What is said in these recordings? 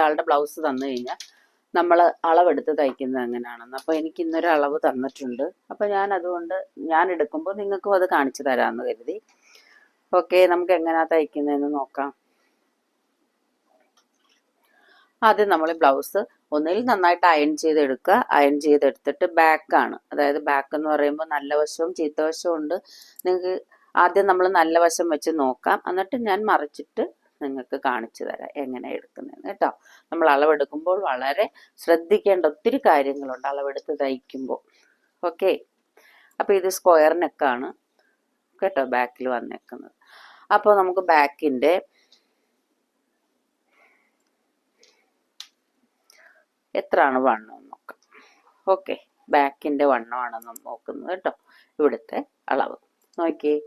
ഒരാളുടെ ബ്ലൗസ് തന്നു കഴിഞ്ഞാൽ നമ്മൾ അളവെടുത്ത് തയ്ക്കുന്നത് എങ്ങനെയാണെന്ന് അപ്പോൾ എനിക്ക് ഇന്നൊരു അളവ് തന്നിട്ടുണ്ട്. അപ്പോൾ ഞാൻ അതുകൊണ്ട് ഞാൻ എടുക്കുമ്പോൾ നിങ്ങൾക്കും അത് കാണിച്ചു തരാമെന്ന് കരുതി. ഓക്കെ നമുക്ക് എങ്ങനെയാ തയ്ക്കുന്നതെന്ന് നോക്കാം. ആദ്യം നമ്മൾ ബ്ലൗസ് ഒന്നിൽ നന്നായിട്ട് അയൺ ചെയ്തെടുക്കുക. അയൺ ചെയ്തെടുത്തിട്ട് ബാക്കാണ് അതായത് ബാക്ക് എന്ന് പറയുമ്പോൾ നല്ല വശവും ചീത്ത വശവും ഉണ്ട്. നിങ്ങൾക്ക് ആദ്യം നമ്മൾ നല്ല വശം വെച്ച് നോക്കാം. എന്നിട്ട് ഞാൻ മറിച്ചിട്ട് നിങ്ങൾക്ക് കാണിച്ചു തരാം എങ്ങനെ എടുക്കുന്നതെന്ന് കേട്ടോ. നമ്മൾ അളവെടുക്കുമ്പോൾ വളരെ ശ്രദ്ധിക്കേണ്ട ഒത്തിരി കാര്യങ്ങളുണ്ട് അളവെടുത്ത് തയ്ക്കുമ്പോൾ. ഓക്കെ? അപ്പോൾ ഇത് സ്ക്വയർ നെക്കാണ് കേട്ടോ ബാക്കിൽ വന്നേക്കുന്നത്. അപ്പോൾ നമുക്ക് ബാക്കിന്റെ എത്രയാണ് വണ്ണം നോക്കാം. ഓക്കെ? ബാക്കിന്റെ വണ്ണമാണെന്ന് നോക്കുന്നത് കേട്ടോ ഇവിടുത്തെ അളവ്. നോക്കിയേ.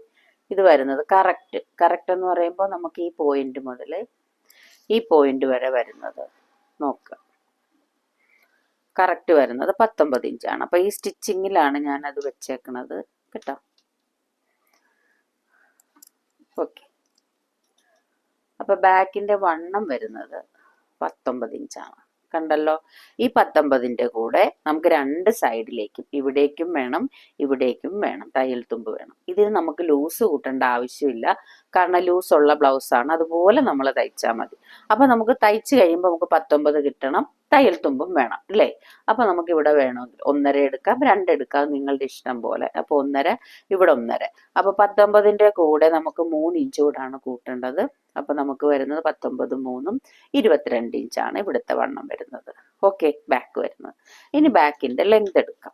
ഇത് വരുന്നത്. കറക്റ്റ് കറക്റ്റ് എന്ന് പറയുമ്പോൾ നമുക്ക് ഈ പോയിന്റ് മുതൽ ഈ പോയിന്റ് വരെ വരുന്നത്. നോക്കുക കറക്റ്റ് വരുന്നത് പത്തൊമ്പത് ഇഞ്ചാണ് അപ്പോൾ ഈ സ്റ്റിച്ചിങ്ങിലാണ് ഞാൻ അത് വെച്ചേക്കണത്. കേട്ടോ? ഓക്കെ അപ്പോൾ ബാക്കിന്റെ വണ്ണം വരുന്നത് പത്തൊമ്പത് ഇഞ്ചാണ് കണ്ടല്ലോ? ഈ പത്തൊമ്പതിന്റെ കൂടെ നമുക്ക് രണ്ട് സൈഡിലേക്കും ഇവിടേക്കും വേണം ഇവിടേക്കും വേണം തയ്യൽ തുമ്പ് വേണം. ഇതിന് നമുക്ക് ലൂസ് കൂട്ടേണ്ട ആവശ്യമില്ല. കാരണം ലൂസ് ഉള്ള ബ്ലൗസാണ് അതുപോലെ നമ്മൾ തയ്ച്ചാൽ മതി. അപ്പം നമുക്ക് തയ്ച്ച് കഴിയുമ്പോൾ നമുക്ക് പത്തൊമ്പത് കിട്ടണം തയ്യൽ തുമ്പും വേണം അല്ലേ? അപ്പം നമുക്ക് ഇവിടെ വേണമെങ്കിൽ ഒന്നര എടുക്കാം രണ്ട് എടുക്കാം നിങ്ങളുടെ ഇഷ്ടം പോലെ. അപ്പോൾ ഒന്നര ഇവിടെ ഒന്നര. അപ്പോൾ പത്തൊമ്പതിന്റെ കൂടെ നമുക്ക് മൂന്ന് ഇഞ്ച് കൂടാണ് കൂട്ടേണ്ടത്. അപ്പോൾ നമുക്ക് വരുന്നത് പത്തൊമ്പത് മൂന്നും ഇരുപത്തിരണ്ട് ഇഞ്ചാണ് ഇവിടുത്തെ വണ്ണം വരുന്നത്. ഓക്കെ ബാക്ക് വരുന്നത്. ഇനി ബാക്കിന്റെ ലെങ്ത് എടുക്കാം.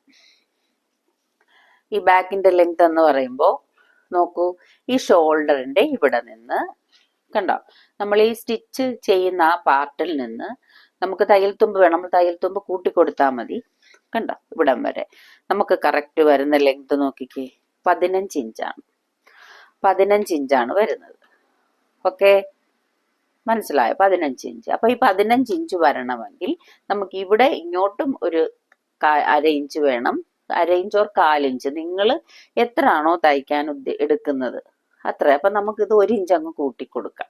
ഈ ബാക്കിന്റെ ലെങ്ത് എന്ന് പറയുമ്പോൾ നോക്കൂ ഈ ഷോൾഡറിന്റെ ഇവിടെ നിന്ന് കണ്ടോ നമ്മൾ ഈ സ്റ്റിച്ച് ചെയ്യുന്ന ആ പാർട്ടിൽ നിന്ന് നമുക്ക് തയ്യൽ തുമ്പ് വേണം. നമ്മൾ തയ്യൽ തുമ്പ് കൂട്ടി കൊടുത്താൽ മതി. കണ്ടോ ഇവിടം വരെ. നമുക്ക് കറക്റ്റ് വരുന്ന ലെങ്ത് നോക്കിക്കേ പതിനഞ്ച് ഇഞ്ചാണ് പതിനഞ്ച് ഇഞ്ചാണ് വരുന്നത്. ഓക്കെ മനസ്സിലായോ? പതിനഞ്ച് ഇഞ്ച്. അപ്പൊ ഈ പതിനഞ്ച് ഇഞ്ച് വരണമെങ്കിൽ നമുക്ക് ഇവിടെ ഇങ്ങോട്ടും ഒരു അര ഇഞ്ച് വേണം. അര ഇഞ്ച് ഓർ കാലിഞ്ച് നിങ്ങൾ എത്രയാണോ തയ്ക്കാൻ ഉദ്ദേ എടുക്കുന്നത്. അത്ര. നമുക്ക് ഇത് ഒരു ഇഞ്ച് അങ്ങ് കൂട്ടി കൊടുക്കാം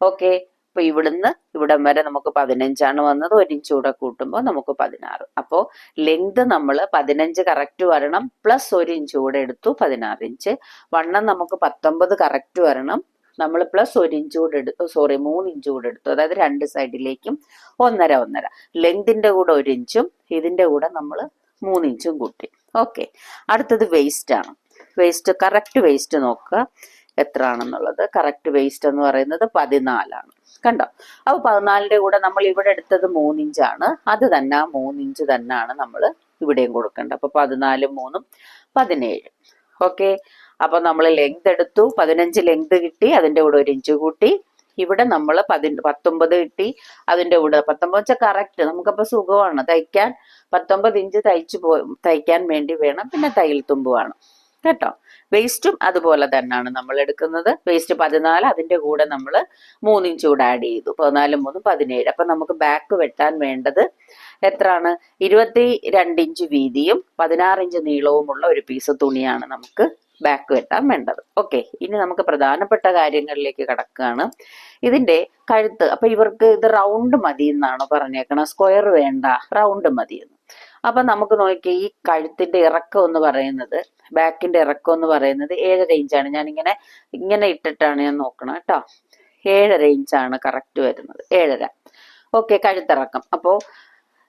ഓക്കെ. അപ്പൊ ഇവിടുന്ന് ഇവിടം വരെ നമുക്ക് പതിനഞ്ചാണ് വന്നത്. ഒരു ഇഞ്ച് കൂടെ കൂട്ടുമ്പോൾ നമുക്ക് പതിനാറ്. അപ്പോൾ ലെങ്ത് നമ്മൾ പതിനഞ്ച് കറക്റ്റ് വരണം. പ്ലസ് ഒരു ഇഞ്ച് കൂടെ എടുത്തു പതിനാറ് ഇഞ്ച്. വണ്ണം നമുക്ക് പത്തൊമ്പത് കറക്റ്റ് വരണം. നമ്മൾ പ്ലസ് ഒരു ഇഞ്ച് കൂടെ എടുത്തു സോറി മൂന്ന് ഇഞ്ച് കൂടെ എടുത്തു. അതായത് രണ്ട് സൈഡിലേക്കും ഒന്നര ഒന്നര. ലെങ്തിന്റെ കൂടെ ഒരു ഇഞ്ചും ഇതിന്റെ കൂടെ നമ്മൾ മൂന്ന് ഇഞ്ചും കൂട്ടി. ഓക്കെ അടുത്തത് വേസ്റ്റ് ആണ്. വേസ്റ്റ് കറക്റ്റ് വേസ്റ്റ് നോക്കുക. എത്ര ആണെന്നുള്ളത് കറക്റ്റ് വേസ്റ്റ് എന്ന് പറയുന്നത് പതിനാലാണ്. കണ്ടോ? അപ്പോൾ പതിനാലിന്റെ കൂടെ നമ്മൾ ഇവിടെ എടുത്തത് മൂന്നിഞ്ചാണ് അത് തന്നെ ആ മൂന്നിഞ്ച് തന്നെയാണ് നമ്മൾ ഇവിടെയും കൊടുക്കേണ്ടത്. അപ്പോൾ പതിനാലും മൂന്നും പതിനേഴ്. ഓക്കെ അപ്പൊ നമ്മൾ ലെങ്ത് എടുത്തു പതിനഞ്ച് ലെങ്ത് കിട്ടി അതിന്റെ കൂടെ ഒരു ഇഞ്ച് കൂട്ടി. ഇവിടെ നമ്മൾ പതി പത്തൊമ്പത് കിട്ടി അതിന്റെ കൂടെ. പത്തൊമ്പത് വെച്ചാൽ കറക്റ്റ് നമുക്കപ്പോൾ സുഖമാണ് തയ്ക്കാൻ. പത്തൊമ്പത് ഇഞ്ച് തയ്ച്ചു പോ തയ്ക്കാൻ വേണ്ടി വേണം. പിന്നെ തയ്യൽ തുമ്പ് വേണം കേട്ടോ വേസ്റ്റും അതുപോലെ തന്നെയാണ് നമ്മൾ എടുക്കുന്നത്. വേസ്റ്റ് പതിനാല് അതിന്റെ കൂടെ നമ്മൾ മൂന്നിഞ്ച് കൂടെ ആഡ് ചെയ്തു. പതിനാല് മൂന്ന് പതിനേഴ്. അപ്പൊ നമുക്ക് ബാക്ക് വെട്ടാൻ വേണ്ടത് എത്രയാണ്? ഇരുപത്തി രണ്ട് ഇഞ്ച് വീതിയും പതിനാറ് ഇഞ്ച് നീളവുമുള്ള ഒരു പീസ് തുണിയാണ് നമുക്ക് ബാക്ക് വെട്ടാൻ വേണ്ടത്. ഓക്കെ ഇനി നമുക്ക് പ്രധാനപ്പെട്ട കാര്യങ്ങളിലേക്ക് കടക്കുകയാണ് ഇതിന്റെ കഴുത്ത് അപ്പൊ ഇവർക്ക് ഇത് റൗണ്ട് മതി എന്നാണ് പറഞ്ഞേക്കണം? സ്ക്വയർ വേണ്ട റൗണ്ട് മതി എന്ന്. അപ്പൊ നമുക്ക് നോക്കി ഈ കഴുത്തിന്റെ ഇറക്കം എന്ന് പറയുന്നത് ബാക്കിന്റെ ഇറക്കം എന്ന് പറയുന്നത് ഏഴര ഇഞ്ചാണ്. ഞാൻ ഇങ്ങനെ ഇങ്ങനെ ഇട്ടിട്ടാണ് ഞാൻ നോക്കണം കേട്ടോ. ഏഴര ഇഞ്ചാണ് കറക്റ്റ് വരുന്നത്. ഏഴര. ഓക്കെ കഴുത്തിറക്കം. അപ്പോൾ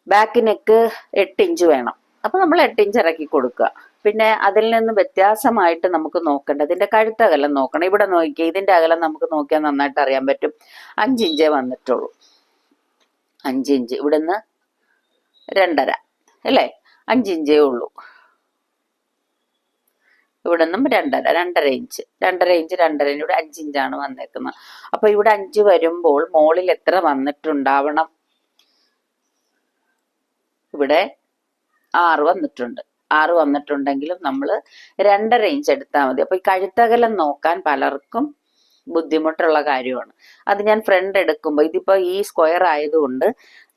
ബാക്ക് നെക്ക് എട്ട് ഇഞ്ച് വേണം. അപ്പൊ നമ്മൾ എട്ട് ഇഞ്ച് ഇറക്കി കൊടുക്കുക. പിന്നെ അതിൽ നിന്ന് വ്യത്യാസമായിട്ട് നമുക്ക് നോക്കേണ്ടത് ഇതിന്റെ കഴുത്ത് അകലം നോക്കണം. ഇവിടെ നോക്കിയാൽ ഇതിന്റെ അകലം നമുക്ക് നോക്കിയാൽ നന്നായിട്ട് അറിയാൻ പറ്റും. അഞ്ചിഞ്ചേ വന്നിട്ടുള്ളൂ. അഞ്ചിഞ്ച് ഇവിടുന്ന് രണ്ടര അല്ലേ? അഞ്ചിഞ്ചേ ഉള്ളൂ. ഇവിടെ നിന്നും രണ്ടര രണ്ടര ഇഞ്ച് രണ്ടര ഇഞ്ച് രണ്ടര ഇഞ്ച് ഇവിടെ അഞ്ചിഞ്ചാണ് വന്നേക്കുന്നത്. അപ്പൊ ഇവിടെ അഞ്ച് വരുമ്പോൾ മോളിൽ എത്ര വന്നിട്ടുണ്ടാവണം? ഇവിടെ ആറ് വന്നിട്ടുണ്ട്. ആറ് വന്നിട്ടുണ്ടെങ്കിലും നമ്മൾ രണ്ടര ഇഞ്ച് എടുത്താൽ മതി. അപ്പൊ ഈ കഴുത്തകലം നോക്കാൻ പലർക്കും ബുദ്ധിമുട്ടുള്ള കാര്യമാണ്. അത് ഞാൻ ഫ്രണ്ട് എടുക്കുമ്പോൾ ഇതിപ്പോ ഈ സ്ക്വയർ ആയതുകൊണ്ട്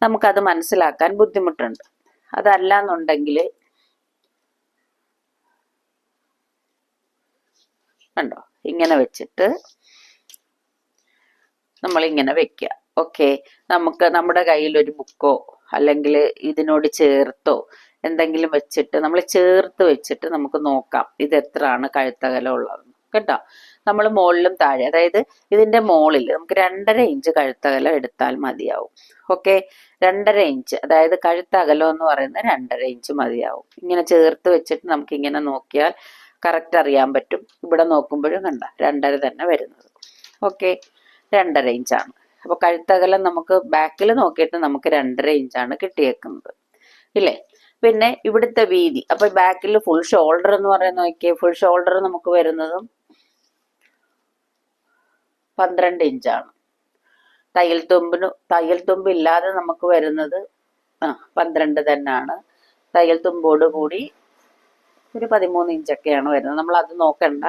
നമുക്കത് മനസ്സിലാക്കാൻ ബുദ്ധിമുട്ടുണ്ട്. അതല്ല എന്നുണ്ടെങ്കിൽ കണ്ടോ? ഇങ്ങനെ വെച്ചിട്ട് നമ്മൾ ഇങ്ങനെ വെക്കുക ഓക്കെ നമുക്ക് നമ്മുടെ കയ്യിൽ ഒരു ബുക്കോ അല്ലെങ്കിൽ ഇതിനോട് ചേർത്തോ എന്തെങ്കിലും വെച്ചിട്ട് നമ്മൾ ചേർത്ത് വെച്ചിട്ട് നമുക്ക് നോക്കാം ഇത് എത്രയാണ് കഴുത്തകലം ഉള്ളത്. കേട്ടോ? നമ്മൾ മുകളിലും താഴെ അതായത് ഇതിന്റെ മുകളിൽ നമുക്ക് രണ്ടര ഇഞ്ച് കഴുത്തകലം എടുത്താൽ മതിയാവും. ഓക്കെ? രണ്ടര ഇഞ്ച് അതായത് കഴുത്തകലം എന്ന് പറയുന്നത് രണ്ടര ഇഞ്ച് മതിയാവും. ഇങ്ങനെ ചേർത്ത് വെച്ചിട്ട് നമുക്ക് ഇങ്ങനെ നോക്കിയാൽ കറക്റ്റ് അറിയാൻ പറ്റും. ഇവിടെ നോക്കുമ്പോഴും കണ്ട രണ്ടര തന്നെ വരുന്നത്. ഓക്കെ? രണ്ടര ഇഞ്ചാണ്. അപ്പോൾ കഴുത്തകലം നമുക്ക് ബാക്കിൽ നോക്കിയിട്ട് നമുക്ക് രണ്ടര ഇഞ്ചാണ് കിട്ടിയേക്കുന്നത്. ഇല്ലേ? പിന്നെ ഇവിടുത്തെ വീതി. അപ്പൊ ബാക്കിൽ ഫുൾ ഷോൾഡർ എന്ന് പറയുന്ന നോക്കിയേ ഫുൾ ഷോൾഡർ നമുക്ക് വരുന്നതും പന്ത്രണ്ട് ഇഞ്ചാണ് തയ്യൽ തുമ്പിന് തയ്യൽ തുമ്പ് ഇല്ലാതെ നമുക്ക് വരുന്നത് ആ പന്ത്രണ്ട് തന്നെയാണ് തയ്യൽ തുമ്പോട് കൂടി ഒരു പതിമൂന്ന് ഇഞ്ചൊക്കെയാണ് വരുന്നത്. നമ്മൾ അത് നോക്കണ്ട.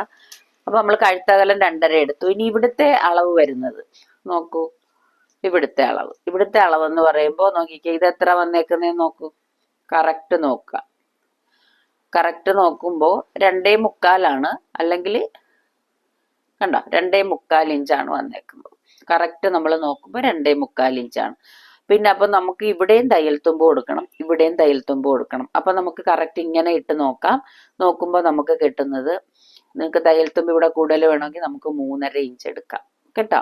അപ്പൊ നമ്മൾ കഴുത്തകലം രണ്ടര എടുത്തു. ഇനി ഇവിടുത്തെ അളവ് വരുന്നത്. നോക്കൂ ഇവിടുത്തെ അളവ്. ഇവിടുത്തെ അളവ് എന്ന് പറയുമ്പോൾ നോക്കിക്കേ ഇത് എത്ര വന്നേക്കുന്നതെന്ന് നോക്കൂ. കറക്റ്റ് നോക്കുക. കറക്റ്റ് നോക്കുമ്പോൾ രണ്ടേ മുക്കാലാണ് അല്ലെങ്കിൽ കണ്ട രണ്ടേ മുക്കാൽ ഇഞ്ചാണ് വന്നേക്കുന്നത് കറക്റ്റ് നമ്മൾ നോക്കുമ്പോൾ രണ്ടേ മുക്കാൽ ഇഞ്ചാണ്. പിന്നെ അപ്പൊ നമുക്ക് ഇവിടെയും തയ്യൽ തുമ്പ് കൊടുക്കണം ഇവിടെയും തയ്യൽ തുമ്പ് കൊടുക്കണം. അപ്പൊ നമുക്ക് കറക്റ്റ് ഇങ്ങനെ ഇട്ട് നോക്കാം. നോക്കുമ്പോൾ നമുക്ക് കിട്ടുന്നത് നിങ്ങൾക്ക് തയ്യൽ തുമ്പ് ഇവിടെ കൂടുതൽ വേണമെങ്കിൽ നമുക്ക് മൂന്നര ഇഞ്ച് എടുക്കാം. കേട്ടോ?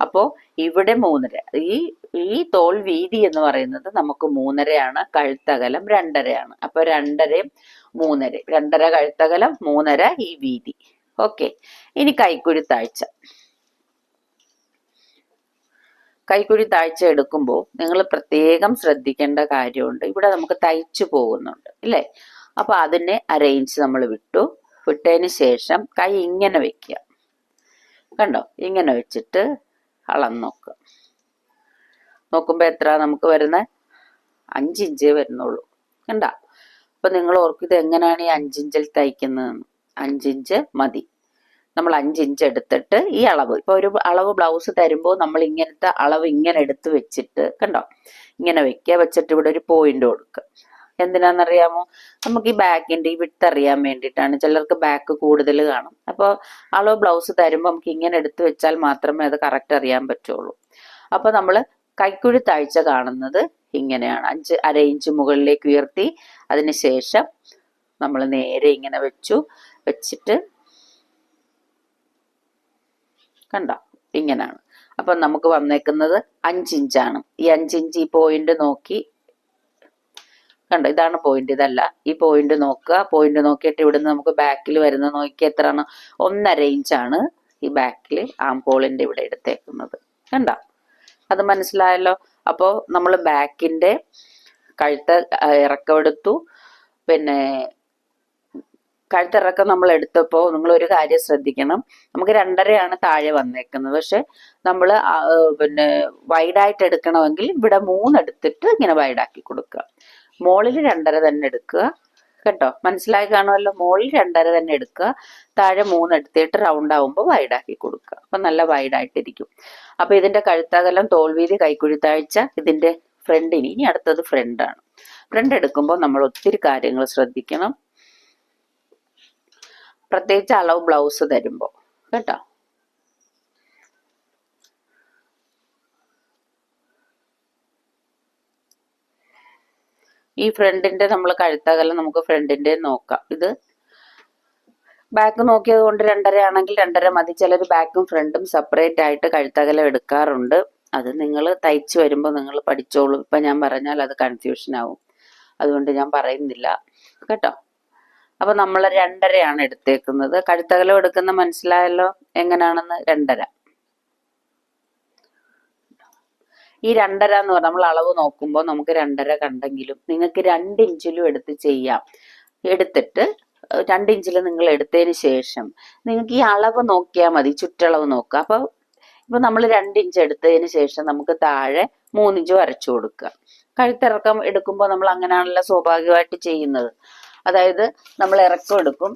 അപ്പോ ഇവിടെ മൂന്നര. ഈ ഈ തോൾ വീതി എന്ന് പറയുന്നത് നമുക്ക് മൂന്നരയാണ് കഴുത്തകലം രണ്ടരയാണ്. അപ്പൊ രണ്ടരയും മൂന്നര രണ്ടര കഴുത്തകലം മൂന്നര ഈ വീതി. ഓക്കെ. ഇനി കൈക്കുഴി താഴ്ച. കൈക്കുഴി താഴ്ച എടുക്കുമ്പോൾ നിങ്ങൾ പ്രത്യേകം ശ്രദ്ധിക്കേണ്ട കാര്യമുണ്ട്. ഇവിടെ നമുക്ക് തയ്ച്ചു പോകുന്നുണ്ട് ഇല്ലേ? അപ്പൊ അതിനെ അറേഞ്ച് നമ്മൾ വിട്ടു. വിട്ടതിന് ശേഷം കൈ ഇങ്ങനെ വെക്കുക. കണ്ടോ? ഇങ്ങനെ വെച്ചിട്ട് അളന്ന് നോക്കുക നോക്കുമ്പോൾ എത്ര നമുക്ക് വരുന്ന? അഞ്ചിഞ്ച് വരുന്നുള്ളൂ. കണ്ട? അപ്പം നിങ്ങൾ ഓർക്കും ഇത് എങ്ങനെയാണ് ഈ അഞ്ചിഞ്ചിൽ തയ്ക്കുന്നതെന്ന്? അഞ്ചിഞ്ച് മതി. നമ്മൾ അഞ്ചിഞ്ച് എടുത്തിട്ട് ഈ അളവ്. ഇപ്പൊ ഒരു അളവ് ബ്ലൗസ് തരുമ്പോൾ നമ്മൾ ഇങ്ങനത്തെ അളവ് ഇങ്ങനെ എടുത്ത് വെച്ചിട്ട് കണ്ടോ? ഇങ്ങനെ വെക്കുക വെച്ചിട്ട് ഇവിടെ ഒരു പോയിന്റ് കൊടുക്കുക എന്തിനാണെന്നറിയാമോ നമുക്ക് ഈ ബാക്കിന്റെ ഈ വിട്ട് അറിയാൻ വേണ്ടിയിട്ടാണ്. ചിലർക്ക് ബാക്ക് കൂടുതൽ കാണും. അപ്പോൾ അളവ് ബ്ലൗസ് തരുമ്പോൾ നമുക്ക് ഇങ്ങനെ എടുത്തു വെച്ചാൽ മാത്രമേ അത് കറക്റ്റ് അറിയാൻ പറ്റുള്ളൂ. അപ്പോൾ നമ്മൾ കൈക്കുഴി താഴ്ച കാണുന്നത് ഇങ്ങനെയാണ്. അഞ്ച് അര ഇഞ്ച് മുകളിലേക്ക് ഉയർത്തി അതിനുശേഷം നമ്മൾ നേരെ ഇങ്ങനെ വെച്ചു. വെച്ചിട്ട് കണ്ട? ഇങ്ങനെയാണ് അപ്പൊ നമുക്ക് വന്നേക്കുന്നത് അഞ്ചിഞ്ചാണ് ഈ അഞ്ചിഞ്ച് ഈ പോയിന്റ് നോക്കി കണ്ടോ? ഇതാണ് പോയിന്റ് ഇതല്ല. ഈ പോയിന്റ് നോക്കുക. പോയിന്റ് നോക്കിയിട്ട് ഇവിടുന്ന് നമുക്ക് ബാക്കിൽ വരുന്ന നോക്കി എത്രയാണ്? ഒന്നര ഇഞ്ചാണ് ഈ ബാക്കിൽ ആംപോളിന്റെ ഇവിടെ എടുത്തേക്കുന്നത്. കണ്ടോ? അത് മനസ്സിലായല്ലോ? അപ്പോൾ നമ്മൾ ബാക്കിന്റെ കഴുത്ത് ഇറക്കം എടുത്തു പിന്നെ കഴുത്തിറക്കം നമ്മൾ എടുത്തപ്പോൾ നിങ്ങൾ ഒരു കാര്യം ശ്രദ്ധിക്കണം. നമുക്ക് രണ്ടരയാണ് താഴെ വന്നേക്കുന്നത്. പക്ഷെ നമ്മൾ പിന്നെ വൈഡായിട്ട് എടുക്കണമെങ്കിൽ ഇവിടെ മൂന്നെടുത്തിട്ട് ഇങ്ങനെ വൈഡാക്കി കൊടുക്കുക. മോളിൽ രണ്ടര തന്നെ എടുക്കുക. കേട്ടോ? മനസ്സിലായി കാണുമല്ലോ? മോളിൽ രണ്ടര തന്നെ എടുക്കുക. താഴെ മൂന്ന് എടുത്തിട്ട് റൗണ്ട് ആവുമ്പോൾ വൈഡാക്കി കൊടുക്കുക. അപ്പൊ നല്ല വൈഡായിട്ടിരിക്കും അപ്പൊ ഇതിന്റെ കഴുത്തകലം തോൽവീതി താഴ്ച ഇതിന്റെ ഫ്രണ്ടിന് ഇനി അടുത്തത് ഫ്രണ്ടാണ് ഫ്രണ്ട് എടുക്കുമ്പോൾ നമ്മൾ ഒത്തിരി കാര്യങ്ങൾ ശ്രദ്ധിക്കണം. പ്രത്യേകിച്ച് അളവ് ബ്ലൗസ് തരുമ്പോൾ. കേട്ടോ? ഈ ഫ്രണ്ടിന്റെ നമ്മൾ കഴുത്തകലം നമുക്ക് ഫ്രണ്ടിന്റെ നോക്കാം. ഇത് ബാക്ക് നോക്കിയത് കൊണ്ട് രണ്ടര ആണെങ്കിൽ രണ്ടര മതി. ചിലർ ബാക്കും ഫ്രണ്ടും സെപ്പറേറ്റ് ആയിട്ട് കഴുത്തകലം എടുക്കാറുണ്ട്. അത് നിങ്ങൾ തയ്ച്ചു വരുമ്പോൾ നിങ്ങൾ പഠിച്ചോളൂ. ഇപ്പം ഞാൻ പറഞ്ഞാൽ അത് കൺഫ്യൂഷൻ ആവും. അതുകൊണ്ട് ഞാൻ പറയുന്നില്ല. കേട്ടോ? അപ്പൊ നമ്മൾ രണ്ടരയാണ് എടുത്തേക്കുന്നത്. കഴുത്തകലം എടുക്കുന്ന മനസ്സിലായല്ലോ? എങ്ങനെയാണെന്ന് രണ്ടര. ഈ രണ്ടര എന്ന് പറഞ്ഞാൽ നമ്മൾ അളവ് നോക്കുമ്പോൾ നമുക്ക് രണ്ടര കണ്ടെങ്കിലും നിങ്ങൾക്ക് രണ്ട് ഇഞ്ചിലും എടുത്ത് ചെയ്യാം. എടുത്തിട്ട് രണ്ട് ഇഞ്ചിൽ നിങ്ങൾ എടുത്തതിന് ശേഷം നിങ്ങൾക്ക് ഈ അളവ് നോക്കിയാൽ മതി ചുറ്റളവ് നോക്കുക. അപ്പോൾ ഇപ്പൊ നമ്മൾ രണ്ട് ഇഞ്ച് എടുത്തതിന് ശേഷം നമുക്ക് താഴെ മൂന്നിഞ്ച് വരച്ചു കൊടുക്കുക. കഴുത്തിറക്കം എടുക്കുമ്പോൾ നമ്മൾ അങ്ങനെയാണല്ലോ സ്വാഭാവികമായിട്ട് ചെയ്യുന്നത്. അതായത് നമ്മൾ ഇറക്കം എടുക്കും.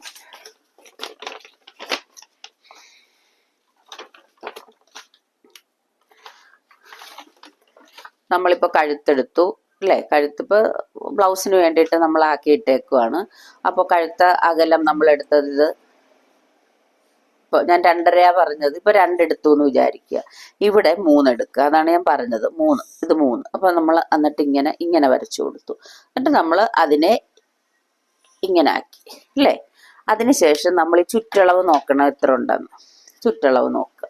നമ്മളിപ്പോൾ കഴുത്തെടുത്തു അല്ലേ? കഴുത്തിപ്പോൾ ബ്ലൗസിന് വേണ്ടിയിട്ട് നമ്മൾ ആക്കിയിട്ടേക്കുവാണ് അപ്പോൾ കഴുത്ത അകലം നമ്മൾ എടുത്തത് ഇപ്പോൾ ഞാൻ രണ്ടരയാ പറഞ്ഞത്. ഇപ്പോൾ രണ്ടെടുത്തു എന്ന് വിചാരിക്കുക. ഇവിടെ മൂന്നെടുക്കുക. അതാണ് ഞാൻ പറഞ്ഞത്. മൂന്ന്. ഇത് മൂന്ന്. അപ്പോൾ നമ്മൾ എന്നിട്ട് ഇങ്ങനെ ഇങ്ങനെ വരച്ചു കൊടുത്തു. എന്നിട്ട് നമ്മൾ അതിനെ ഇങ്ങനെ ആക്കി അല്ലേ അതിനുശേഷം നമ്മൾ ഈ ചുറ്റളവ് നോക്കണം എത്ര ഉണ്ടെന്ന്. ചുറ്റളവ് നോക്കുക.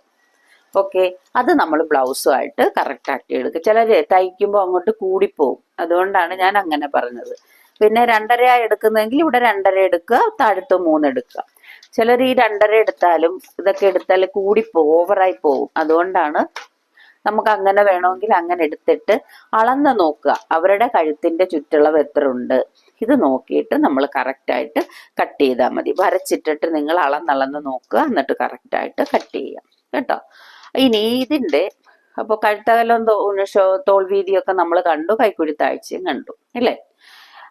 ഓക്കെ. അത് നമ്മൾ ബ്ലൗസുമായിട്ട് കറക്റ്റാക്കി എടുക്കുക. ചിലർ തയ്ക്കുമ്പോൾ അങ്ങോട്ട് കൂടിപ്പോവും. അതുകൊണ്ടാണ് ഞാൻ അങ്ങനെ പറഞ്ഞത്. പിന്നെ രണ്ടര എടുക്കുന്നതെങ്കിൽ ഇവിടെ രണ്ടര എടുക്കുക താഴത്ത് മൂന്ന് എടുക്കുക. ചിലർ ഈ രണ്ടര എടുത്താലും ഇതൊക്കെ എടുത്താൽ കൂടിപ്പോവും ഓവറായി പോവും. അതുകൊണ്ടാണ് നമുക്ക് അങ്ങനെ വേണമെങ്കിൽ അങ്ങനെ എടുത്തിട്ട് അളന്ന് നോക്കുക. അവരുടെ കഴുത്തിന്റെ ചുറ്റളവ് എത്ര ഉണ്ട്? ഇത് നോക്കിയിട്ട് നമ്മൾ കറക്റ്റായിട്ട് കട്ട് ചെയ്താൽ മതി. വരച്ചിട്ടിട്ട് നിങ്ങൾ അളന്നളന്ന് നോക്കുക. എന്നിട്ട് കറക്റ്റായിട്ട് കട്ട് ചെയ്യാം കേട്ടോ? ഇനി ഇതിന്റെ അപ്പോൾ കഴുത്തകലം തോൾ വീതിയൊക്കെ നമ്മൾ കണ്ടു. കൈക്കുഴി താഴ്ചയും കണ്ടു. അല്ലേ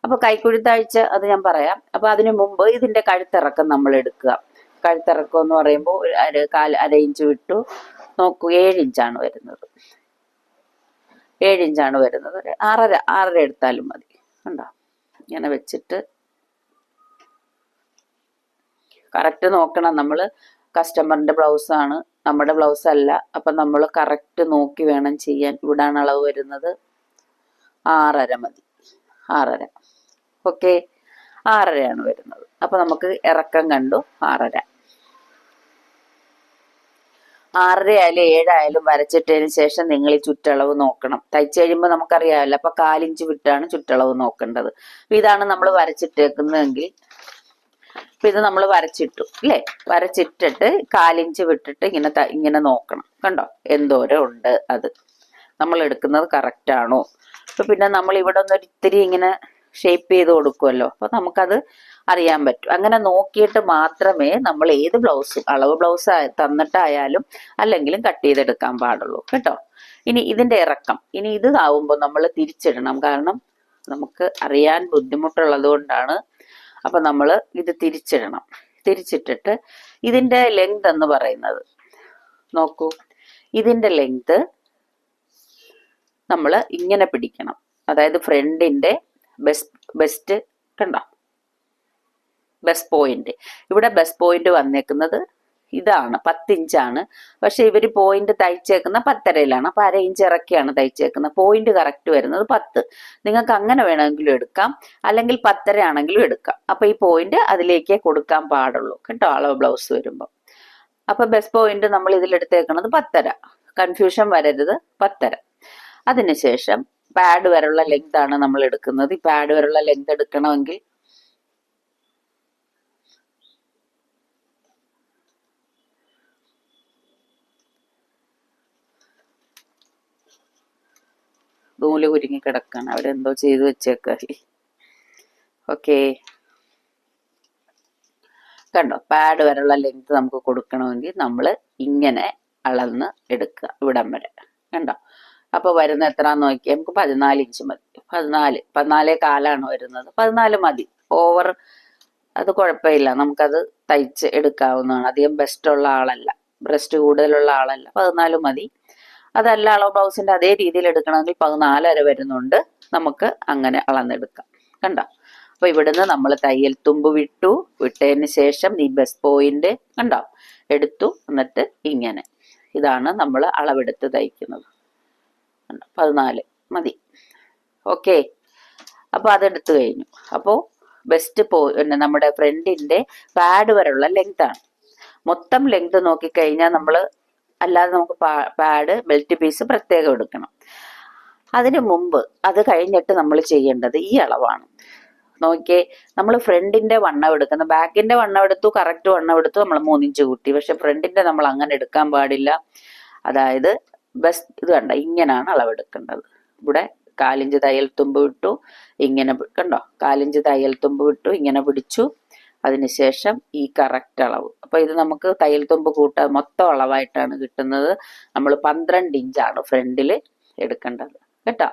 അപ്പൊ കൈക്കുഴി താഴ്ച അത് ഞാൻ പറയാം. അപ്പൊ അതിനു മുമ്പ് ഇതിന്റെ കഴുത്തിറക്കം നമ്മൾ എടുക്കുക. കഴുത്തിറക്കം എന്ന് പറയുമ്പോൾ അര കാൽ അര ഇഞ്ച് വിട്ടു. നോക്കൂ ഏഴ് ഇഞ്ചാണ് വരുന്നത്. ഏഴ് ഇഞ്ചാണ് വരുന്നത്. ആറര ആറര എടുത്താലും മതി. കണ്ടോ? ഇങ്ങനെ വെച്ചിട്ട് കറക്റ്റ് നോക്കണം. നമ്മൾ കസ്റ്റമറിന്റെ ബ്ലൗസാണ് നമ്മുടെ ബ്ലൗസ് അല്ല. അപ്പൊ നമ്മൾ കറക്റ്റ് നോക്കി വേണം ചെയ്യാൻ. ഇവിടാണ് അളവ് വരുന്നത്. ആറര മതി. ആറര. ഓക്കെ ആറരയാണ് വരുന്നത്. അപ്പൊ നമുക്ക് ഇറക്കം കണ്ടു. ആറര. ആറര ആയാലും ഏഴായാലും വരച്ചിട്ടതിന് ശേഷം നിങ്ങൾ ഈ ചുറ്റളവ് നോക്കണം. തയ്ച്ചു കഴിയുമ്പോൾ നമുക്കറിയാമല്ലോ. അപ്പൊ കാലിഞ്ച് വിട്ടാണ് ചുറ്റളവ് നോക്കേണ്ടത്. ഇതാണ് നമ്മൾ വരച്ചിട്ടേക്കുന്നതെങ്കിൽ അപ്പൊ ഇത് നമ്മൾ വരച്ചിട്ടു അല്ലേ? വരച്ചിട്ടിട്ട് കാലിഞ്ച് വിട്ടിട്ട് ഇങ്ങനെ ഇങ്ങനെ നോക്കണം. കണ്ടോ? എന്തോരം ഉണ്ട് അത്. നമ്മൾ എടുക്കുന്നത് കറക്റ്റ് ആണോ? അപ്പൊ പിന്നെ നമ്മൾ ഇവിടെ ഒന്ന് ഒരിത്തിരി ഇങ്ങനെ ഷേപ്പ് ചെയ്ത് കൊടുക്കുമല്ലോ അപ്പൊ നമുക്കത് അറിയാൻ പറ്റും. അങ്ങനെ നോക്കിയിട്ട് മാത്രമേ നമ്മൾ ഏത് ബ്ലൗസും അളവ് ബ്ലൗസ് തന്നിട്ടായാലും അല്ലെങ്കിലും കട്ട് ചെയ്തെടുക്കാൻ പാടുള്ളൂ. കേട്ടോ? ഇനി ഇതിന്റെ ഇറക്കം. ഇനി ഇത് ആവുമ്പോൾ നമ്മൾ തിരിച്ചിടണം. കാരണം നമുക്ക് അറിയാൻ ബുദ്ധിമുട്ടുള്ളത് കൊണ്ടാണ് അപ്പൊ നമ്മൾ ഇത് തിരിച്ചിടണം. തിരിച്ചിട്ടിട്ട് ഇതിന്റെ ലെങ്ത് എന്ന് പറയുന്നത് നോക്കൂ. ഇതിന്റെ ലെങ്ത് നമ്മൾ ഇങ്ങനെ പിടിക്കണം. അതായത് ഫ്രണ്ടിന്റെ ബെസ്റ്റ് ബെസ്റ്റ് കണ്ടോ? ബെസ്റ്റ് പോയിന്റ് ഇവിടെ ബെസ്റ്റ് പോയിന്റ് വന്നേക്കുന്നത് ഇതാണ് പത്തിഞ്ചാണ്. പക്ഷെ ഇവർ പോയിന്റ് തയ്ച്ചേക്കുന്ന പത്തരയിലാണ്. അപ്പൊ അര ഇഞ്ച് ഇറക്കിയാണ് തയ്ച്ചേക്കുന്നത്. പോയിന്റ് കറക്റ്റ് വരുന്നത് പത്ത്. നിങ്ങൾക്ക് അങ്ങനെ വേണമെങ്കിലും എടുക്കാം. അല്ലെങ്കിൽ പത്തര ആണെങ്കിലും എടുക്കാം. അപ്പൊ ഈ പോയിന്റ് അതിലേക്കേ കൊടുക്കാൻ പാടുള്ളൂ. കേട്ടോ അളവ് ബ്ലൗസ് വരുമ്പോൾ അപ്പൊ ബെസ്റ്റ് പോയിന്റ് നമ്മൾ ഇതിലെടുത്തേക്കുന്നത് പത്തര. കൺഫ്യൂഷൻ വരരുത്. പത്തര. അതിനുശേഷം പാഡ് വരെയുള്ള ലെങ്ത് ആണ് നമ്മൾ എടുക്കുന്നത്. ഈ പാഡ് വരെയുള്ള ലെങ്ത് എടുക്കണമെങ്കിൽ നൂൽ കുരുങ്ങി കിടക്കാണ്. അവരെന്തോ ചെയ്തു വെച്ചേക്ക. ഓക്കെ കണ്ടോ? പാഡ് വരെയുള്ള ലെങ്ത് നമുക്ക് കൊടുക്കണമെങ്കിൽ നമ്മൾ ഇങ്ങനെ അളന്ന് എടുക്കുക. ഇവിടം വരെ. കണ്ടോ? അപ്പൊ വരുന്ന എത്രയാന്ന് നോക്കിയാൽ നമുക്ക് പതിനാല് ഇഞ്ച് മതി. പതിനാല്. പതിനാലേ കാലാണ് വരുന്നത്. പതിനാല് മതി. ഓവർ അത് കുഴപ്പമില്ല. നമുക്കത് തയ്ച്ച് എടുക്കാവുന്നതാണ്. അധികം ബെസ്റ്റ് ഉള്ള ആളല്ല. ബ്രസ്റ്റ് കൂടുതലുള്ള ആളല്ല. പതിനാല് മതി. അതല്ല അളവ് ബ്ലൗസിന്റെ അതേ രീതിയിൽ എടുക്കണമെങ്കിൽ പതിനാലര വരുന്നുണ്ട്. നമുക്ക് അങ്ങനെ അളന്നെടുക്കാം. കണ്ടോ? അപ്പൊ ഇവിടുന്ന് നമ്മൾ തയ്യൽ തുമ്പ് വിട്ടു. വിട്ടതിന് ശേഷം ഈ ബസ് പോയിന്റ് കണ്ടോ? എടുത്തു. എന്നിട്ട് ഇങ്ങനെ. ഇതാണ് നമ്മൾ അളവെടുത്ത് തയ്ക്കുന്നത്? പതിനാല്. മതി. ഓക്കെ. അപ്പൊ അതെടുത്തു കഴിഞ്ഞു. അപ്പോൾ ബെസ്റ്റ് പോ നമ്മുടെ ഫ്രണ്ടിന്റെ പാഡ് വരെയുള്ള ലെങ്ത് ആണ്. മൊത്തം ലെങ്ത് നോക്കിക്കഴിഞ്ഞാൽ നമ്മൾ അല്ലാതെ നമുക്ക് പാഡ് ബെൽറ്റ് പീസ് പ്രത്യേകം എടുക്കണം. അതിന് മുമ്പ് അത് കഴിഞ്ഞിട്ട് നമ്മൾ ചെയ്യേണ്ടത് ഈ അളവാണ്. നോക്കിയേ നമ്മൾ ഫ്രണ്ടിന്റെ വണ്ണം എടുക്കുന്ന. ബാക്കിന്റെ വണ്ണം എടുത്തു കറക്റ്റ് വണ്ണം എടുത്തു നമ്മൾ മൂന്നിഞ്ച് കൂട്ടി. പക്ഷെ ഫ്രണ്ടിന്റെ നമ്മൾ അങ്ങനെ എടുക്കാൻ പാടില്ല. അതായത് ബസ് ഇത് കണ്ട? ഇങ്ങനെയാണ് അളവെടുക്കേണ്ടത്. ഇവിടെ കാലിഞ്ച് തയ്യൽ തുമ്പ് വിട്ടു ഇങ്ങനെ കണ്ടോ? കാലിഞ്ച് തയ്യൽ തുമ്പ് വിട്ടു ഇങ്ങനെ പിടിച്ചു. അതിനുശേഷം ഈ കറക്റ്റ് അളവ്. അപ്പൊ ഇത് നമുക്ക് തയ്യൽ തുമ്പ് കൂട്ട മൊത്തം അളവായിട്ടാണ് കിട്ടുന്നത്. നമ്മൾ പന്ത്രണ്ട് ഇഞ്ചാണ് ഫ്രണ്ടിൽ എടുക്കേണ്ടത്. കേട്ടോ?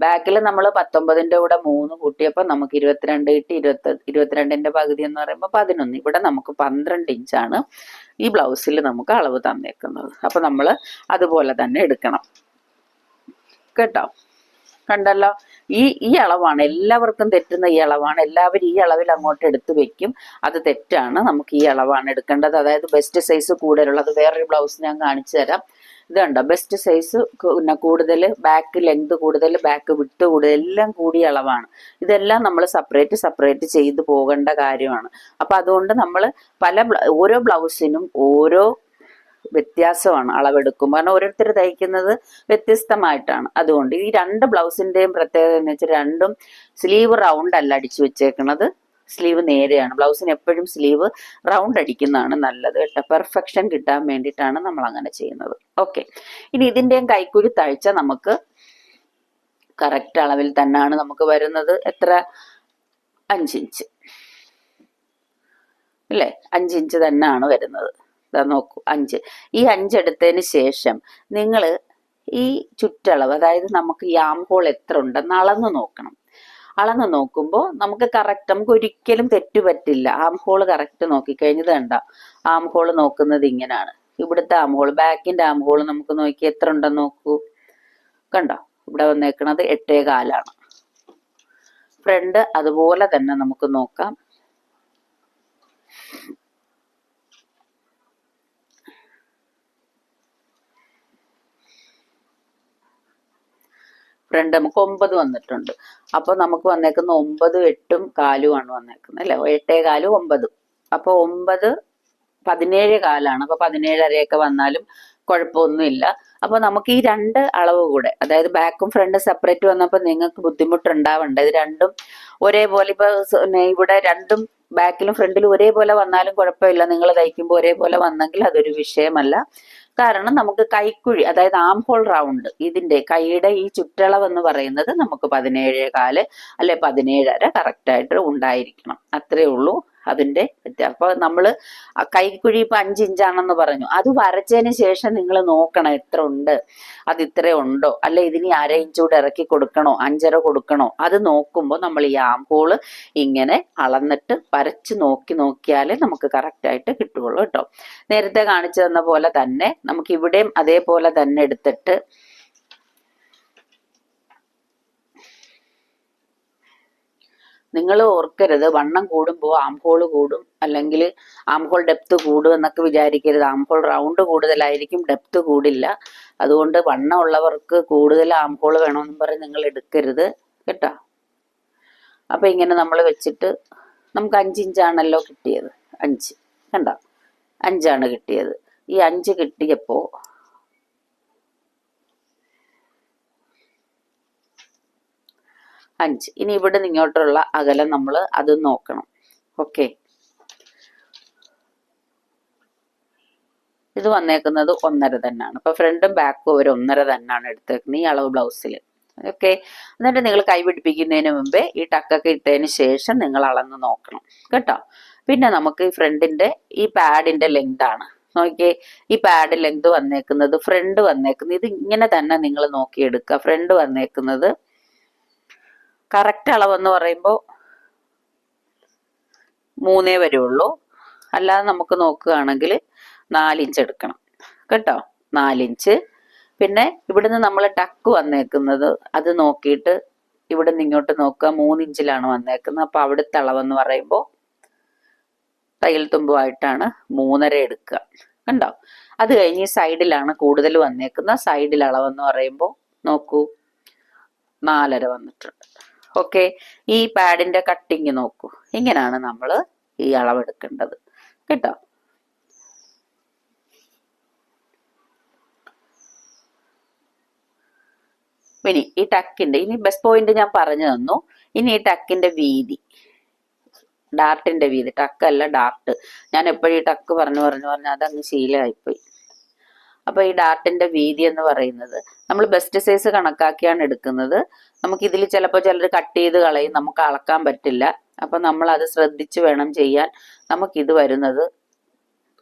ബാക്കിൽ നമ്മൾ പത്തൊമ്പതിന്റെ കൂടെ മൂന്ന് കൂട്ടിയപ്പോൾ നമുക്ക് ഇരുപത്തിരണ്ട് കിട്ടി ഇരുപത്തി ഇരുപത്തിരണ്ടിന്റെ പകുതി എന്ന് പറയുമ്പോൾ പതിനൊന്ന്. ഇവിടെ നമുക്ക് പന്ത്രണ്ട് ഇഞ്ചാണ് ഈ ബ്ലൗസിൽ നമുക്ക് അളവ് തന്നേക്കുന്നത്. അപ്പൊ നമ്മൾ അതുപോലെ തന്നെ എടുക്കണം. കേട്ടോ? കണ്ടല്ലോ? ഈ ഈ അളവാണ്. എല്ലാവർക്കും തെറ്റുന്ന ഈ അളവാണ്. എല്ലാവരും ഈ അളവിൽ അങ്ങോട്ട് എടുത്തു വെക്കും. അത് തെറ്റാണ്. നമുക്ക് ഈ അളവാണ് എടുക്കേണ്ടത്. അതായത് ബെസ്റ്റ് സൈസ് കൂടുതലുള്ളത്. വേറൊരു ബ്ലൗസ് ഞാൻ കാണിച്ചു തരാം. ഇത് കണ്ടോ? ബെസ്റ്റ് സൈസ് പിന്നെ കൂടുതൽ ബാക്ക് ലെങ്ത് കൂടുതൽ ബാക്ക് വിട്ട് കൂടുതൽ എല്ലാം കൂടിയ അളവാണ്. ഇതെല്ലാം നമ്മൾ സെപ്പറേറ്റ് സെപ്പറേറ്റ് ചെയ്ത് പോകേണ്ട കാര്യമാണ്. അപ്പൊ അതുകൊണ്ട് നമ്മൾ പല ഓരോ ബ്ലൗസിനും ഓരോ വ്യത്യാസമാണ് അളവെടുക്കും. കാരണം ഓരോരുത്തർ തയ്ക്കുന്നത് വ്യത്യസ്തമായിട്ടാണ്. അതുകൊണ്ട് ഈ രണ്ട് ബ്ലൗസിന്റെയും പ്രത്യേകത എന്ന് വെച്ചാൽ രണ്ടും സ്ലീവ് റൗണ്ട് അല്ല അടിച്ചു വെച്ചേക്കുന്നത് സ്ലീവ് നേരെയാണ്. ബ്ലൗസിന് എപ്പോഴും സ്ലീവ് റൗണ്ട് അടിക്കുന്നതാണ് നല്ലത് കേട്ടോ. പെർഫെക്ഷൻ കിട്ടാൻ വേണ്ടിയിട്ടാണ് നമ്മൾ അങ്ങനെ ചെയ്യുന്നത്. ഓക്കെ ഇനി ഇതിന്റെയും കൈക്കുഴി താഴ്ച നമുക്ക് കറക്റ്റ് അളവിൽ തന്നെയാണ് നമുക്ക് വരുന്നത്. എത്ര? അഞ്ചിഞ്ച് അല്ലേ? അഞ്ചിഞ്ച് തന്നെയാണ് വരുന്നത്. ഇതാ നോക്കൂ അഞ്ച്. ഈ അഞ്ചെടുത്തതിന് ശേഷം നിങ്ങൾ ഈ ചുറ്റളവ് അതായത് നമുക്ക് ഈ ആം ഹോൾ എത്ര ഉണ്ടെന്ന് അളന്ന് നോക്കണം. അളന്ന് നോക്കുമ്പോൾ നമുക്ക് കറക്റ്റ് നമുക്ക് ഒരിക്കലും തെറ്റുപറ്റില്ല ആം ഹോൾ കറക്റ്റ് നോക്കിക്കഴിഞ്ഞത് കണ്ട? ആം ഹോൾ നോക്കുന്നത് ഇങ്ങനെയാണ് ഇവിടുത്തെ ആം ഹോൾ ബാക്കിന്റെ ആം ഹോൾ നമുക്ക് നോക്കി എത്ര ഉണ്ടെന്ന് നോക്കൂ. കണ്ടോ? ഇവിടെ വന്നേക്കണത് എട്ടേ കാലാണ്. ഫ്രണ്ട് അതുപോലെ തന്നെ നമുക്ക് നോക്കാം. ഫ്രണ്ട് നമുക്ക് ഒമ്പത് വന്നിട്ടുണ്ട്. അപ്പോൾ നമുക്ക് വന്നേക്കുന്ന ഒമ്പതും എട്ടും കാലുമാണ് വന്നേക്കുന്നത് അല്ലെ? എട്ടേ കാലും ഒമ്പതും. അപ്പൊ ഒമ്പത് പതിനേഴ് കാലാണ്. അപ്പൊ പതിനേഴരയൊക്കെ വന്നാലും കുഴപ്പമൊന്നുമില്ല. അപ്പോൾ നമുക്ക് ഈ രണ്ട് അളവ് കൂടെ അതായത് ബാക്കും ഫ്രണ്ടും സെപ്പറേറ്റ് വന്നപ്പോൾ നിങ്ങൾക്ക് ബുദ്ധിമുട്ടുണ്ടാവണ്ട. ഇത് രണ്ടും ഒരേപോലെ ഇപ്പൊ ഇവിടെ രണ്ടും ബാക്കിലും ഫ്രണ്ടിലും ഒരേപോലെ വന്നാലും കുഴപ്പമില്ല. നിങ്ങൾ തയ്ക്കുമ്പോൾ ഒരേപോലെ വന്നെങ്കിൽ അതൊരു വിഷയമല്ല. കാരണം നമുക്ക് കൈക്കുഴി അതായത് ആം ഹോൾ റൗണ്ട് ഇതിന്റെ കൈയുടെ ഈ ചുറ്റളവ് എന്ന് പറയുന്നത് നമുക്ക് പതിനേഴ് കാൽ അല്ലെ പതിനേഴര കറക്റ്റ് ആയിട്ട് ഉണ്ടായിരിക്കണം. അത്രേ ഉള്ളൂ. അതിന്റെ വ്യത്യാസം അപ്പൊ നമ്മൾ കൈക്കുഴി ഇപ്പൊ അഞ്ച് ഇഞ്ചാണെന്ന് പറഞ്ഞു. അത് വരച്ചതിന് ശേഷം നിങ്ങൾ നോക്കണം എത്ര ഉണ്ട്. അത് ഇത്ര ഉണ്ടോ? അല്ല ഇതിനി അര ഇഞ്ചൂടെ ഇറക്കി കൊടുക്കണോ? അഞ്ചര കൊടുക്കണോ? അത് നോക്കുമ്പോൾ നമ്മൾ ഈ ആം ഇങ്ങനെ അളന്നിട്ട് വരച്ച് നോക്കി നോക്കിയാലേ നമുക്ക് കറക്റ്റ് ആയിട്ട് കിട്ടുകയുള്ളൂ കേട്ടോ. നേരത്തെ കാണിച്ചു തന്ന പോലെ തന്നെ നമുക്ക് ഇവിടെയും അതേപോലെ തന്നെ എടുത്തിട്ട് നിങ്ങൾ ഓർക്കരുത്. വണ്ണം കൂടുമ്പോൾ ആംഹോൾ കൂടും. അല്ലെങ്കിൽ ആംഹോൾ ഡെപ്ത് കൂടും എന്നൊക്കെ വിചാരിക്കരുത്. ആംഹോൾ റൗണ്ട് കൂടുതലായിരിക്കും ഡെപ്ത് കൂടില്ല. അതുകൊണ്ട് വണ്ണം ഉള്ളവർക്ക് കൂടുതൽ ആംഹോൾ വേണമെന്നും പറഞ്ഞ് നിങ്ങൾ എടുക്കരുത്. കേട്ടോ? അപ്പൊ ഇങ്ങനെ നമ്മൾ വെച്ചിട്ട് നമുക്ക് അഞ്ച് ഇഞ്ചാണല്ലോ കിട്ടിയത്. അഞ്ച്. കണ്ട? അഞ്ചാണ് കിട്ടിയത്. ഈ അഞ്ച് കിട്ടിയപ്പോ അഞ്ച്. ഇനി ഇവിടെ നിന്ന് ഇങ്ങോട്ടുള്ള അകലം നമ്മൾ അത് നോക്കണം. ഓക്കെ ഇത് വന്നേക്കുന്നത് ഒന്നര തന്നെയാണ്. അപ്പൊ ഫ്രണ്ടും ബാക്കും ഒരു ഒന്നര തന്നെയാണ് എടുത്തേക്കുന്നത് ഈ അളവ് ബ്ലൗസിൽ ഓക്കെ എന്നിട്ട് നിങ്ങൾ കൈ പിടിപ്പിക്കുന്നതിന് മുമ്പേ ഈ ടക്കൊക്കെ ഇട്ടതിന് ശേഷം നിങ്ങൾ അളന്ന് നോക്കണം. കേട്ടോ? പിന്നെ നമുക്ക് ഈ ഫ്രണ്ടിന്റെ ഈ പാഡിന്റെ ലെങ്ത് ആണ്. നോക്കിയേ ഈ പാഡ് ലെങ്ത് വന്നേക്കുന്നത് ഫ്രണ്ട് വന്നേക്കുന്നത് ഇത് ഇങ്ങനെ തന്നെ നിങ്ങൾ നോക്കിയെടുക്കുക. ഫ്രണ്ട് വന്നേക്കുന്നത് കറക്റ്റ് അളവെന്ന് പറയുമ്പോൾ മൂന്നേ വരുള്ളൂ. അല്ലാതെ നമുക്ക് നോക്കുകയാണെങ്കിൽ നാലിഞ്ച് എടുക്കണം. കേട്ടോ? നാലിഞ്ച് പിന്നെ ഇവിടുന്ന് നമ്മൾ ടക്ക് വന്നേക്കുന്നത് അത് നോക്കിയിട്ട് ഇവിടെ നിന്ന് ഇങ്ങോട്ട് നോക്കുക. മൂന്നിഞ്ചിലാണ് വന്നേക്കുന്നത്. അപ്പോൾ അവിടുത്തെ അളവെന്ന് പറയുമ്പോൾ തയ്യൽ തുമ്പുമായിട്ടാണ് മൂന്നര എടുക്കുക. കണ്ടോ? അത് കഴിഞ്ഞ് സൈഡിലാണ് കൂടുതൽ വന്നേക്കുന്നത്. സൈഡിൽ അളവെന്ന് പറയുമ്പോൾ നോക്കൂ. നാലര വന്നിട്ടുണ്ട്. ഓക്കെ? ഈ പാഡിന്റെ കട്ടിങ് നോക്കൂ. ഇങ്ങനെയാണ് നമ്മൾ ഈ അളവെടുക്കേണ്ടത്. കേട്ടോ? ഇനി ഈ ടക്കിന്റെ ഇനി ബെസ്റ്റ് പോയിന്റ് ഞാൻ പറഞ്ഞു തന്നു. ഇനി ഈ ടക്കിന്റെ വീതി. ഡാർട്ടിന്റെ വീതി. ടക്കല്ല ഡാർട്ട് ഞാൻ എപ്പോഴും ഈ ടക്ക് പറഞ്ഞു പറഞ്ഞു പറഞ്ഞു അതങ്ങ് ശീലമായിപ്പോയി. അപ്പൊ ഈ ഡാർട്ടിന്റെ വീതി എന്ന് പറയുന്നത് നമ്മൾ ബെസ്റ്റ് സൈസ് കണക്കാക്കിയാണ് എടുക്കുന്നത്. നമുക്ക് ഇതിൽ ചിലപ്പോൾ ചിലർ കട്ട് ചെയ്ത് കളയും. നമുക്ക് അളക്കാൻ പറ്റില്ല. അപ്പൊ നമ്മൾ അത് ശ്രദ്ധിച്ച് വേണം ചെയ്യാൻ. നമുക്ക് ഇത് വരുന്നത്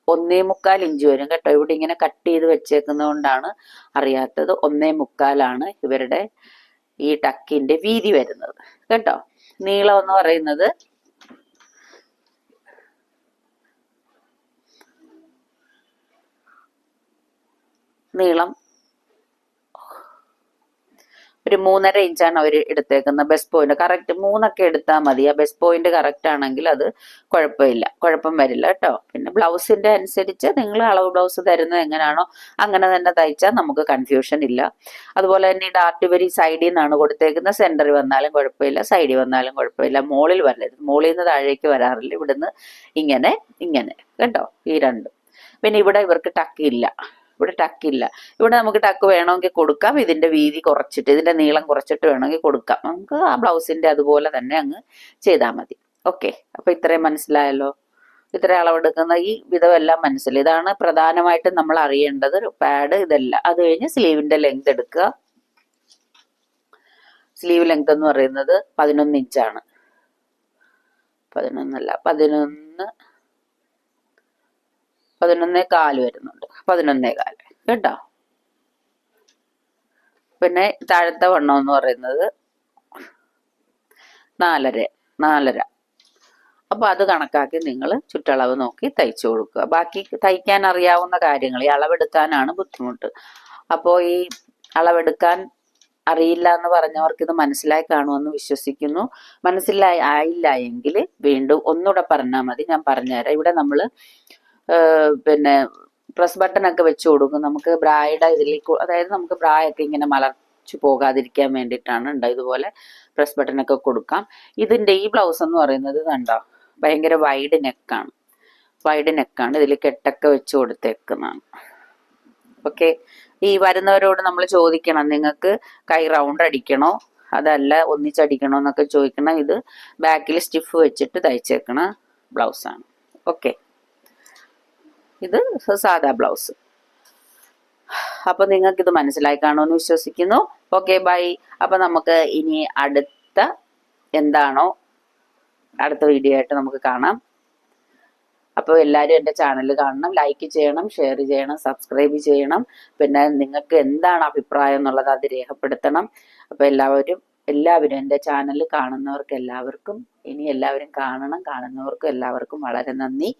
ഒന്നേ മുക്കാൽ ഇഞ്ച് വരും കേട്ടോ. ഇവിടെ ഇങ്ങനെ കട്ട് ചെയ്ത് വെച്ചേക്കുന്നത് കൊണ്ടാണ് അറിയാത്തത്. ഒന്നേ മുക്കാലാണ് ഇവരുടെ ഈ ടക്കിന്റെ വീതി വരുന്നത്. കേട്ടോ? നീളം എന്ന് പറയുന്നത് ഒരു മൂന്നര ഇഞ്ചാണ് അവർ എടുത്തേക്കുന്നത്. ബെസ്റ്റ് പോയിന്റ് കറക്റ്റ് മൂന്നൊക്കെ എടുത്താൽ മതി. ആ ബെസ്റ്റ് പോയിന്റ് കറക്റ്റ് ആണെങ്കിൽ അത് കുഴപ്പമില്ല. കുഴപ്പം വരില്ല കേട്ടോ. പിന്നെ ബ്ലൗസിന്റെ അനുസരിച്ച് നിങ്ങൾ അളവ് ബ്ലൗസ് തരുന്നത് എങ്ങനെയാണോ അങ്ങനെ തന്നെ തയ്ച്ചാൽ നമുക്ക് കൺഫ്യൂഷൻ ഇല്ല. അതുപോലെ തന്നെ ഡാർട്ട് വരി സൈഡിൽ നിന്നാണ് കൊടുത്തേക്കുന്നത്. സെന്ററിൽ വന്നാലും കുഴപ്പമില്ല. സൈഡിൽ വന്നാലും കുഴപ്പമില്ല. മോളിൽ വരരുത്. മോളിൽ നിന്ന് താഴേക്ക് വരാറില്ല. ഇവിടുന്ന് ഇങ്ങനെ ഇങ്ങനെ. കേട്ടോ? ഈ രണ്ടും. പിന്നെ ഇവിടെ ഇവർക്ക് ടക്കില്ല ഇവിടെ ടക്കില്ല ഇവിടെ നമുക്ക് ടക്ക് വേണമെങ്കിൽ കൊടുക്കാം. ഇതിന്റെ വീതി കുറച്ചിട്ട് ഇതിന്റെ നീളം കുറച്ചിട്ട് വേണമെങ്കിൽ കൊടുക്കാം. നമുക്ക് ആ ബ്ലൗസിന്റെ അതുപോലെ തന്നെ അങ്ങ് ചെയ്താൽ മതി. ഓക്കെ അപ്പോൾ ഇത്രയും മനസ്സിലായല്ലോ? ഇത്ര അളവെടുക്കുന്ന ഈ വിധമെല്ലാം മനസ്സിൽ ഇതാണ് പ്രധാനമായിട്ടും നമ്മൾ അറിയേണ്ടത്. പാഡ് ഇതെല്ലാം. അത് കഴിഞ്ഞ് സ്ലീവിന്റെ ലെങ്ത് എടുക്കുക. സ്ലീവ് ലെങ്ത് എന്ന് പറയുന്നത് പതിനൊന്ന് ഇഞ്ചാണ് പതിനൊന്നല്ല പതിനൊന്ന് പതിനൊന്നേ കാൽ വരുന്നുണ്ട്. പതിനൊന്നേ കാൽ. കേട്ടോ? പിന്നെ താഴത്തെ വണ്ണം എന്ന് പറയുന്നത് നാലര നാലര. അപ്പൊ അത് കണക്കാക്കി നിങ്ങൾ ചുറ്റളവ് നോക്കി തയ്ച്ചു കൊടുക്കുക. ബാക്കി തയ്ക്കാൻ അറിയാവുന്ന കാര്യങ്ങൾ ഈ അളവെടുക്കാനാണ് ബുദ്ധിമുട്ട്. അപ്പോൾ ഈ അളവെടുക്കാൻ അറിയില്ല എന്ന് പറഞ്ഞവർക്ക് ഇത് മനസ്സിലായി കാണുമെന്ന് വിശ്വസിക്കുന്നു. മനസ്സിലായി ആയില്ല എങ്കിൽ വീണ്ടും ഒന്നുകൂടെ പറഞ്ഞാൽ മതി. ഞാൻ പറഞ്ഞുതരാം. ഇവിടെ നമ്മൾ പിന്നെ പ്രസ് ബട്ടൺ ഒക്കെ വെച്ച് കൊടുക്കും. നമുക്ക് ബ്രായുടെ ഇതിലേക്ക് അതായത് നമുക്ക് ബ്രായൊക്കെ ഇങ്ങനെ മലർച്ചു പോകാതിരിക്കാൻ വേണ്ടിയിട്ടാണ് ഉണ്ട് ഇതുപോലെ പ്രസ് ബട്ടൺ ഒക്കെ കൊടുക്കാം. ഇതിന്റെ ഈ ബ്ലൗസ് എന്ന് പറയുന്നത് കണ്ടോ? ഭയങ്കര വൈഡ് നെക്കാണ് വൈഡ് നെക്കാണ് ഇതിൽ കെട്ടൊക്കെ വെച്ച് കൊടുത്തേക്കുന്നതാണ്. ഓക്കെ ഈ വരുന്നവരോട് നമ്മൾ ചോദിക്കണം. നിങ്ങൾക്ക് കൈ റൗണ്ട് അടിക്കണോ? അതല്ല ഒന്നിച്ചടിക്കണോ എന്നൊക്കെ ചോദിക്കണം. ഇത് ബാക്കിൽ സ്റ്റിഫ് വെച്ചിട്ട് തയ്ച്ചേക്കണ ബ്ലൗസാണ് ഓക്കെ ഇത് സാധാ ബ്ലൗസ്. അപ്പൊ നിങ്ങൾക്ക് ഇത് മനസ്സിലായി കാണുമെന്ന് വിശ്വസിക്കുന്നു. ഓക്കെ ബൈ അപ്പൊ നമുക്ക് ഇനി അടുത്ത എന്താണോ? അടുത്ത വീഡിയോ ആയിട്ട് നമുക്ക് കാണാം. അപ്പോൾ എല്ലാവരും എന്റെ ചാനൽ കാണണം ലൈക്ക് ചെയ്യണം ഷെയർ ചെയ്യണം സബ്സ്ക്രൈബ് ചെയ്യണം. പിന്നെ നിങ്ങൾക്ക് എന്താണ് അഭിപ്രായം എന്നുള്ളത് അത് രേഖപ്പെടുത്തണം. അപ്പോൾ എല്ലാവരും എല്ലാവരും എന്റെ ചാനൽ കാണുന്നവർക്ക് എല്ലാവർക്കും ഇനി എല്ലാവരും കാണണം കാണുന്നവർക്കും എല്ലാവർക്കും വളരെ നന്ദി.